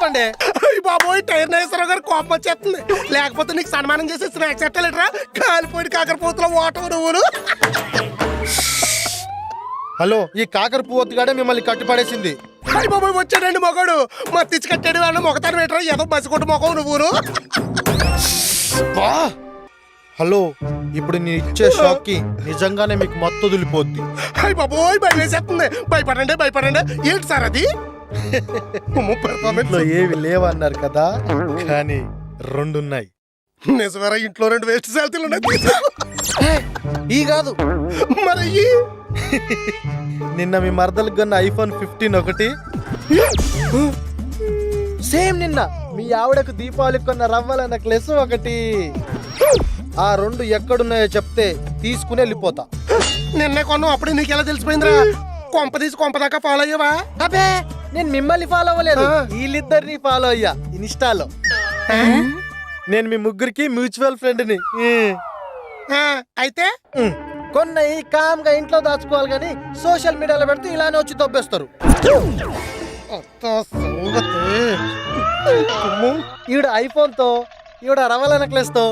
ఆపండి బాబోయ్ టైర్ నాగేశ్వరరావు గారు కోపం వచ్చేస్తుంది. లేకపోతే నీకు సన్మానం చేసి స్నాక్స్ ఎట్టలేటరా కాలిపోయిన కాకరపోతుల ఓటం నువ్వును హలో ఈ కాకర పువ్వొత్తుగాడే మిమ్మల్ని కట్టిపడేసింది. అయ్య బాబోయ్ వచ్చాడండి మొగడు. మా తెచ్చి కట్టాడు అన్న మొగతాను పెట్టరా ఏదో బసికొట్టు మొగవు నువ్వును బా! హలో ఇప్పుడు నేను ఇచ్చే షాక్కి నిజంగానే మీకు మత్తు వదిలిపోద్ది. అయ్య బాబోయ్ భయం వేసేస్తుంది. భయపడండి భయపడండి. ఏంటి సార్ అది? ఇంట్లో ఏవి లేవన్నారు కదా కానీ రెండున్నాయి. నిజమేరా ఇంట్లో రెండు వేస్ట్ సెల్తీలు ఉన్నాయి. ఈ కాదు. మరి ఇయ్యి. నిన్న మీ మరదలకు కొన్న ఐఫోన్ ఫిఫ్టీన్ ఒకటి. సేమ్ నిన్న మీ ఆవిడకు దీపావళికి కొన్న రవ్వల నెక్లెస్ ఒకటి. ఆ రెండు ఎక్కడున్నాయో చెప్తే తీసుకుని వెళ్ళిపోతా. నిన్నే కొన్నావు అప్పుడే నీకు ఎలా తెలిసిపోయిందిరా? కొంప తీసి కొంప దాకా ఫాలో అయ్యావా? అబే నేను మిమ్మల్ని ఫాలో అవ్వలేదు. వీళ్ళిద్దరిని ఫాలో అయ్యా ఇన్స్టాలో. నేను మీ ముగ్గురికి మ్యూచువల్ ఫ్రెండ్ని ఆ, అయితే? కొన్నయి కామ్గా ఇంట్లో దాచుకోవాలి కానీ సోషల్ మీడియాలో పెడితే ఇలానే వచ్చి తొబ్బేస్తారు. ఈవిడ ఐఫోన్తో ఈవిడ రవల నెక్లెస్తో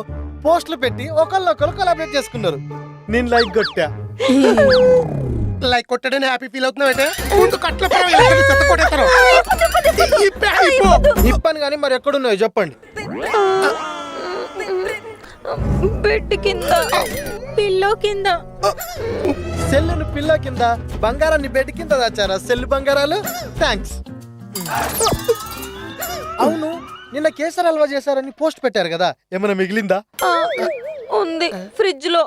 పోస్టులు పెట్టి ఒకళ్ళొకరు కొలాబరేట్ చేసుకున్నారు. నేను లైక్ కొట్టా. లైక్ కొట్టాడని హ్యాపీ ఫీల్ అవుతున్నావు ముందు కట్ల. ఇప్పని కానీ మరి ఎక్కడున్నాయో చెప్పండి. బెడ్ కింద పిల్లో కింద. సెల్లును పిల్ల కింద బంగారాన్ని బెడ్ కింద దాచారా? సెల్లు బంగారాలు? థ్యాంక్స్ అవును నిన్న కేసర్ హల్వా చేశారని పోస్ట్ పెట్టారు కదా. ఏమైనా మిగిలిందా? ఉంది ఫ్రిడ్జ్లో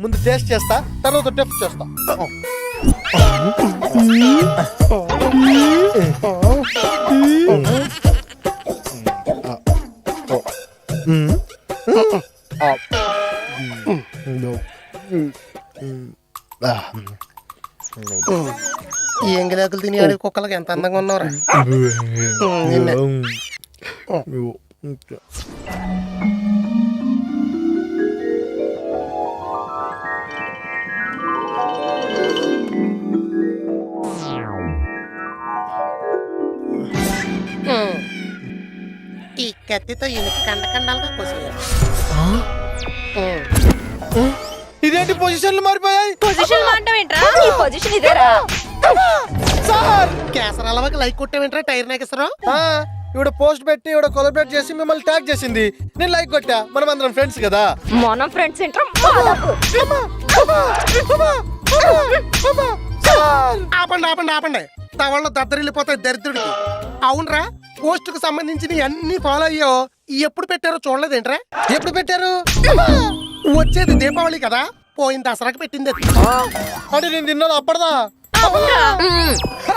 ముందు టేస్ట్ చేస్తా తర్వాత టెస్ట్ చేస్తా. ఈ ఎంగిలాకులు తిని ఆడే కుక్కలకి ఎంత అందంగా ఉన్నారా కత్తితో ఈయనకి కండ కండాలుగా కోసేయాలి ఇదేంటి పొజిషన్లు మారిపోయాయి? పొజిషన్ ఏంట్రా ఈ పొజిషన్ ఇదేరా? సార్! కేసర అలవాకి లైక్ కొట్టేవేంట్రా టైర్ నాగేశ్వరరావు? ఆ, ఇవిడ పోస్ట్ పెట్టి ఇవిడ కొలబరేట్ చేసి మిమ్మల్ని ట్యాగ్ చేసింది. నేను లైక్ కొట్టా. మనం అందరం ఫ్రెండ్స్ కదా. మనం ఫ్రెండ్స్ ఏంట్రా? ఆపండి ఆపండి ఆపండి. తవళ్ళు దద్దరిల్లిపోతాయి దరిద్రుడికి. అవునరా? పోస్ట్కు సంబంధించిన అన్ని ఫాలో అయ్యో ఎప్పుడు పెట్టారో చూడలేదేంట్రా? ఎప్పుడు పెట్టారు? వచ్చేది దీపావళి కదా పోయిన దసరాకి పెట్టింది. అది. అంటే నేను తిన్నాను అప్పడదా అవునరా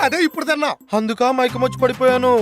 అదే ఇప్పుడు తిన్నా. అందుక మైకం వచ్చి పడిపోయాను.